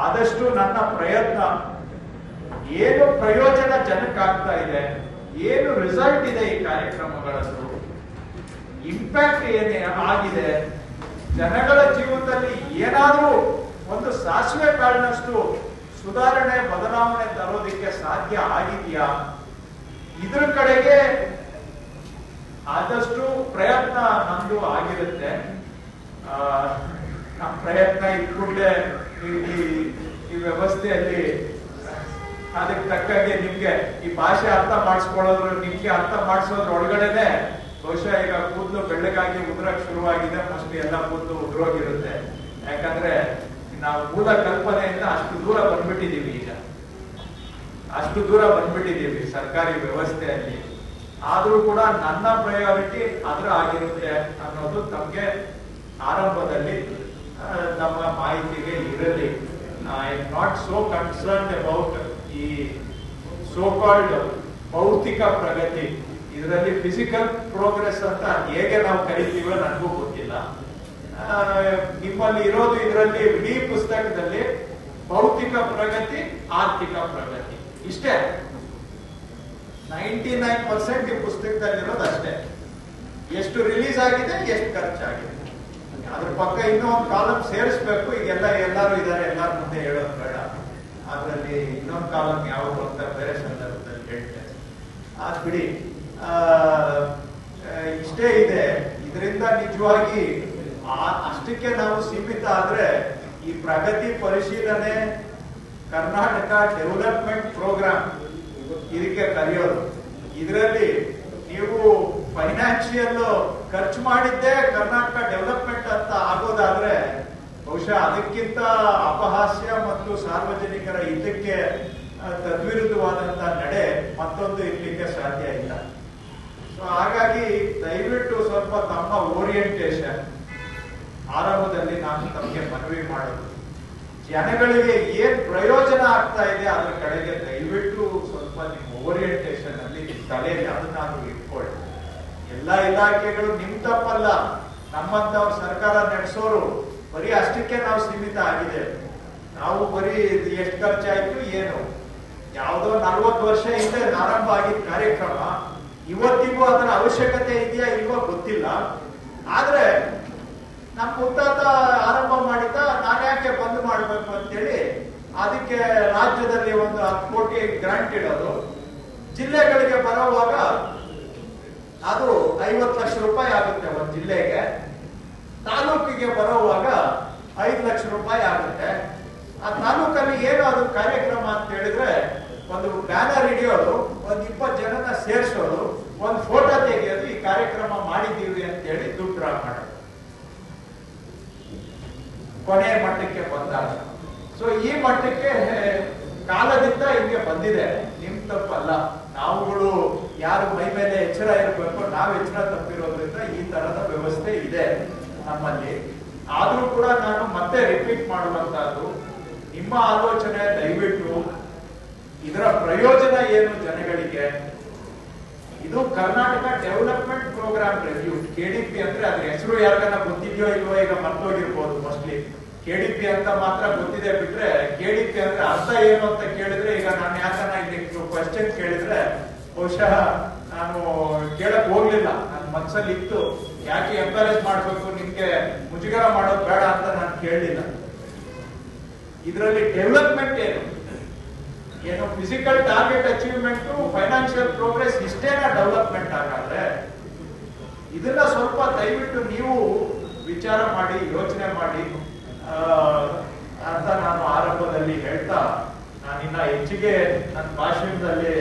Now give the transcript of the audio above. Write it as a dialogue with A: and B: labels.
A: ಆದಷ್ಟು ನನ್ನ ಪ್ರಯತ್ನ. ಏನು ಪ್ರಯೋಜನ ಜನಕ್ಕಾಗ್ತಾ ಇದೆ? ಏನು ರಿಸಲ್ಟ್ ಇದೆ ಈ ಕಾರ್ಯಕ್ರಮಗಳದ್ದು ಇಂಪ್ಯಾಕ್ಟ್ ಏನೇ ಆಗಿದೆ? ಜನಗಳ ಜೀವನದಲ್ಲಿ ಏನಾದರೂ ಒಂದು ಸಾಸಿವೆ ಕಾಳಿನಷ್ಟು ಸುಧಾರಣೆ, ಬದಲಾವಣೆ ತರೋದಕ್ಕೆ ಸಾಧ್ಯ ಆಗಿದೆಯಾ? ಇದ್ರ ಕಡೆಗೆ ಆದಷ್ಟು ಪ್ರಯತ್ನ ನಮ್ದು ಆಗಿರುತ್ತೆ. ನಮ್ಮ ಪ್ರಯತ್ನ ಇಟ್ಕೊಂಡೆ ಈ ವ್ಯವಸ್ಥೆಯಲ್ಲಿ, ಅದಕ್ಕೆ ತಕ್ಕಾಗೆ ನಿಮ್ಗೆ ಈ ಭಾಷೆ ಅರ್ಥ ಮಾಡಿಸ್ಕೊಳ್ಳೋದ್ರು, ನಿಮ್ಗೆ ಅರ್ಥ ಮಾಡಿಸೋದ್ರ ಒಳಗಡೆನೆ ಬಹುಶಃ ಈಗ ಕೂದಲು ಬೆಳ್ಳಗಾಗಿ ಉದುರಕ್ ಶುರುವಾಗಿದೆ ಫಸ್ಟ್ ಎಲ್ಲ ಕೂದಲು ಉದ್ರೋಗಿರುತ್ತೆ. ಯಾಕಂದ್ರೆ ನಾವು ಮೂಲ ಕಲ್ಪನೆಯಿಂದ ಅಷ್ಟು ದೂರ ಬಂದ್ಬಿಟ್ಟಿದೀವಿ ಈಗ. ಅಷ್ಟು ದೂರ ಬಂದ್ಬಿಟ್ಟಿದೀವಿ ಸರ್ಕಾರಿ ವ್ಯವಸ್ಥೆಯಲ್ಲಿ. ಆದ್ರೂ ಕೂಡ ನನ್ನ ಪ್ರಯಾರಿಟಿ ಅದ್ರ ಆಗಿರುತ್ತೆ ಅನ್ನೋದು ತಮ್ಗೆ ಆರಂಭದಲ್ಲಿ ನಮ್ಮ ಮಾಹಿತಿಗೆ ಇರಲಿ. I am not so concerned about ಈ ಸೋ ಕಾಲ್ಡ್ ಭೌತಿಕ ಪ್ರಗತಿ. ಇದರಲ್ಲಿ ಫಿಸಿಕಲ್ ಪ್ರೋಗ್ರೆಸ್ ಅಂತ ಹೇಗೆ ನಾವು ಕರಿತೀವೋ ನನಗೂ ಗೊತ್ತಿಲ್ಲ. ನಿಮ್ಮಲ್ಲಿ ಇರೋದು ಇದರಲ್ಲಿ ಇಡೀ ಪುಸ್ತಕದಲ್ಲಿ ಭೌತಿಕ ಪ್ರಗತಿ, ಆರ್ಥಿಕ ಪ್ರಗತಿ. ಇಷ್ಟೇ. ನೈಂಟಿ ನೈನ್ ಪರ್ಸೆಂಟ್ ಈ ಪುಸ್ತಕದಲ್ಲಿರೋದು ಅಷ್ಟೇ. ಎಷ್ಟು ರಿಲೀಸ್ ಆಗಿದೆ, ಎಷ್ಟು ಖರ್ಚಾಗಿದೆ. ಅದ್ರ ಪಕ್ಕ ಇನ್ನೂ ಒಂದು ಕಾಲಮ್ ಸೇರಿಸ್ಬೇಕು. ಈಗೆಲ್ಲ ಎಲ್ಲರೂ ಇದ್ದಾರೆ, ಎಲ್ಲರ ಮುಂದೆ ಹೇಳೋದು ಬೇಡ. ಅದರಲ್ಲಿ ಇನ್ನೊಂದು ಕಾಲಮ್ ಯಾವುದು ಅಂತ ಬೇರೆ ಸಂದರ್ಭದಲ್ಲಿ ಹೇಳ್ತೇನೆ. ಆ ಬಿಡಿ ಇಷ್ಟೇ ಇದೆ. ಇದರಿಂದ ನಿಜವಾಗಿ ಅಷ್ಟಕ್ಕೆ ನಾವು ಸೀಮಿತ ಆದ್ರೆ ಈ ಪ್ರಗತಿ ಪರಿಶೀಲನೆ, ಕರ್ನಾಟಕ ಡೆವಲಪ್ಮೆಂಟ್ ಪ್ರೋಗ್ರಾಮ್, ಇದಕ್ಕೆ ಕರೆಯೋದು. ಇದರಲ್ಲಿ ನೀವು ಫೈನಾನ್ಷಿಯಲ್ ಖರ್ಚು ಮಾಡಿದ್ದೇ ಕರ್ನಾಟಕ ಡೆವಲಪ್ಮೆಂಟ್ ಅಂತ ಆಗೋದಾದ್ರೆ ಬಹುಶಃ ಅದಕ್ಕಿಂತ ಅಪಹಾಸ್ಯ ಮತ್ತು ಸಾರ್ವಜನಿಕರ ಇದಕ್ಕೆ ತದ್ವಿರುದ್ಧವಾದಂತ ನಡೆ ಮತ್ತೊಂದು ಇರ್ಲಿಕ್ಕೆ ಸಾಧ್ಯ ಇಲ್ಲ. ಸೊ ಹಾಗಾಗಿ ದಯವಿಟ್ಟು ಸ್ವಲ್ಪ ತಮ್ಮ ಓರಿಯಂಟೇಶನ್ ಆರಂಭದಲ್ಲಿ ನಾನು ತಮಗೆ ಮನವಿ ಮಾಡೋದು, ಜನಗಳಿಗೆ ಏನ್ ಪ್ರಯೋಜನ ಆಗ್ತಾ ಇದೆ ಅದರ ಕಡೆಗೆ ದಯವಿಟ್ಟು ಸ್ವಲ್ಪ ನಿಮ್ಮ ಓರಿಯಂಟೇಶನ್ ಅಲ್ಲಿ ತಲೆಯಲ್ಲಿ ಅದನ್ನಾದ್ರೂ ಇಟ್ಕೊಳ್ಳಿ. ಎಲ್ಲ ಇಲಾಖೆಗಳು ನಿಮ್ ತಪ್ಪಲ್ಲ. ನಮ್ಮಂತವ್ರ ಸರ್ಕಾರ ನಡೆಸೋರು ಬರೀ ಅಷ್ಟಕ್ಕೆ ನಾವು ಸೀಮಿತ ಆಗಿದೆ. ನಾವು ಬರೀ ಎಷ್ಟು ಖರ್ಚಾಯ್ತು ಏನು? ಯಾವುದೋ ನಲ್ವತ್ತು ವರ್ಷ ಹಿಂದೆ ಆರಂಭ ಆಗಿದ್ದ ಕಾರ್ಯಕ್ರಮ. ಇವತ್ತಿಗೂ ಅದರ ಅವಶ್ಯಕತೆ ಇದೆಯಾ ಇಲ್ವೋ ಗೊತ್ತಿಲ್ಲ. ಆದ್ರೆ ನಮ್ಮ ಮುತ್ತಾತ ಆರಂಭ ಮಾಡಿದ್ದ, ನಾನು ಯಾಕೆ ಬಂದ್ ಮಾಡಬೇಕು ಅಂತೇಳಿ ಅದಕ್ಕೆ ರಾಜ್ಯದಲ್ಲಿ ಒಂದು ಹತ್ತು ಕೋಟಿ ಗ್ರಾಂಟ್ ಇಡೋದು. ಜಿಲ್ಲೆಗಳಿಗೆ ಬರೋವಾಗ ಅದು ಐವತ್ತು ಲಕ್ಷ ರೂಪಾಯಿ ಆಗುತ್ತೆ ಒಂದು ಜಿಲ್ಲೆಗೆ. ತಾಲೂಕಿಗೆ ಬರೋವಾಗ ಐದು ಲಕ್ಷ ರೂಪಾಯಿ ಆಗುತ್ತೆ. ಆ ತಾಲೂಕಲ್ಲಿ ಏನು ಅದು ಕಾರ್ಯಕ್ರಮ ಅಂತ ಹೇಳಿದ್ರೆ ಒಂದು ಬ್ಯಾನರ್ ಹಿಡಿಯೋದು, ಒಂದು ಇಪ್ಪತ್ತು ಜನನ ಸೇರಿಸೋದು, ಒಂದು ಫೋಟೋ ತೆಗೆಯೋದು ಈ ಕಾರ್ಯಕ್ರಮ ಮಾಡಿದ್ದೀವಿ ಅಂತ ಹೇಳಿ ದುಡ್ಡು ಡ್ರಾ ಮಾಡೋದು. ಕೊನೆ ಮಟ್ಟಕ್ಕೆ ಬಂದಾಗ. ಸೊ ಈ ಮಟ್ಟಕ್ಕೆ ಕಾಲದಿಂದ ಹಿಂಗೆ ಬಂದಿದೆ. ನಿಮ್ ತಪ್ಪಲ್ಲ. ನಾವುಗಳು ಯಾರು ಮೈ ಮೇಲೆ ಎಚ್ಚರ ಇರಬೇಕು, ನಾವು ಎಚ್ಚರ ತಪ್ಪಿರೋದ್ರಿಂದ ಈ ತರದ ವ್ಯವಸ್ಥೆ ಇದೆ ನಮ್ಮಲ್ಲಿ. ಆದ್ರೂ ಕೂಡ ನಾನು ಮತ್ತೆ ರಿಪೀಟ್ ಮಾಡುವಂತಹದ್ದು ನಿಮ್ಮ ಆಲೋಚನೆ ದಯವಿಟ್ಟು ಇದರ ಪ್ರಯೋಜನ ಏನು ಜನಗಳಿಗೆ? ಇದು Karnataka development program review. KDP ಅಂದ್ರೆ ಅದ್ರ ಹೆಸರು ಯಾರಿಗಾನ ಗೊತ್ತಿದೆಯೋ ಇಲ್ವೋ ಈಗ ಮರ್ತೋಗಿರ್ಬೋದು ಮೋಸ್ಟ್ಲಿ. ಕೆಡಿಪಿ ಅಂತ ಮಾತ್ರ ಗೊತ್ತಿದೆ ಬಿಟ್ರೆ ಕೆಡಿಪಿ ಅಂದ್ರೆ ಅರ್ಥ ಏನು ಅಂತ ಕೇಳಿದ್ರೆ ಈಗ ನಾನು ಯಾಕನ್ನ ಇಲ್ಲಿ ಕ್ವಶನ್ ಕೇಳಿದ್ರೆ ಬಹುಶಃ ನಾನು ಕೇಳಕ್ ಹೋಗ್ಲಿಲ್ಲ. ನನ್ನ ಮನ್ಸಲ್ಲಿ ಇತ್ತು ಯಾಕೆ ಎಂಕರೇಜ್ ಮಾಡ್ಬೇಕು? ನಿಮ್ಗೆ ಮುಜುಗರ ಮಾಡೋದು ಬೇಡ ಅಂತ ನಾನು ಕೇಳಲಿಲ್ಲ. ಇದರಲ್ಲಿ ಡೆವಲಪ್ಮೆಂಟ್ ಏನು? ಏನು physical target achievement financial progress ಇಷ್ಟೇನ development ಹಾಗಾದ್ರೆ? ಇದನ್ನ ಸ್ವಲ್ಪ ದಯವಿಟ್ಟು ನೀವು ವಿಚಾರ ಮಾಡಿ, ಯೋಚನೆ ಮಾಡಿ. ಅಂತ ನಾನು ಆರಂಭದಲ್ಲಿ ಹೇಳ್ತಾ, ನಾನಿನ್ನ ಹೆಚ್ಚಿಗೆ ನನ್ನ ಭಾಷಣದಲ್ಲಿ